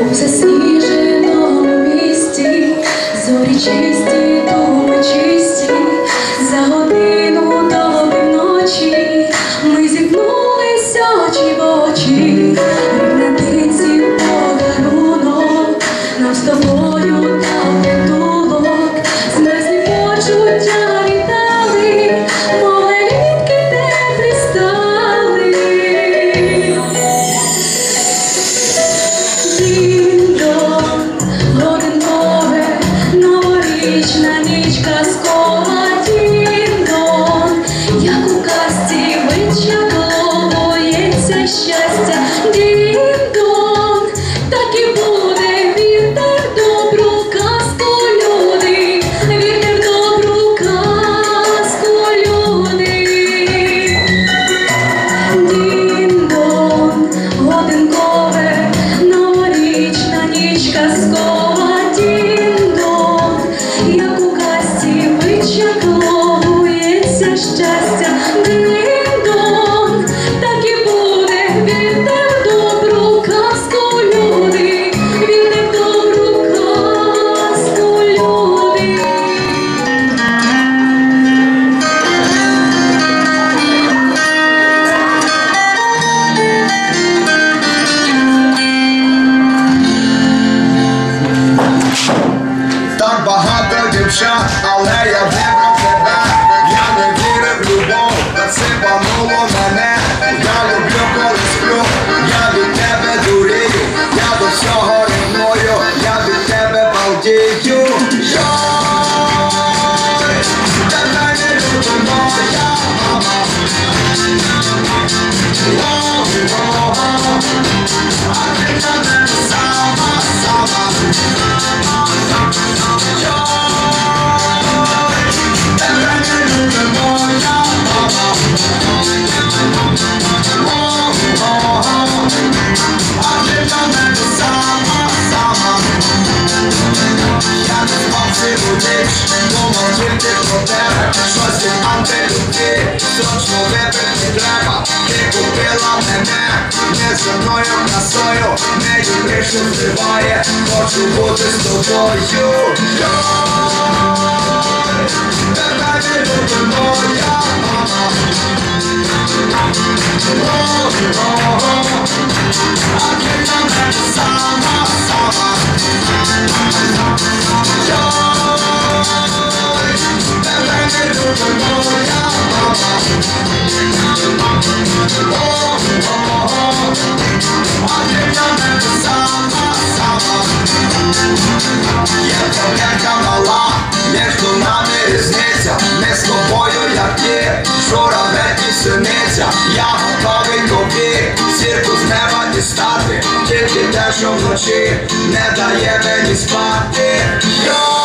у засніженому місті, зорі чисті, думи за годину до годин ми зіткнулися очі в очі, на птиці подарунок нам з тобою. chão, a Leia vem. Siente problemi, тебе, я вам не любі Точно вибити треба, ти купила мене Не за мною красою, не дівніше здиває Хочу бути з тобою вночі не дає мені спати. Йо.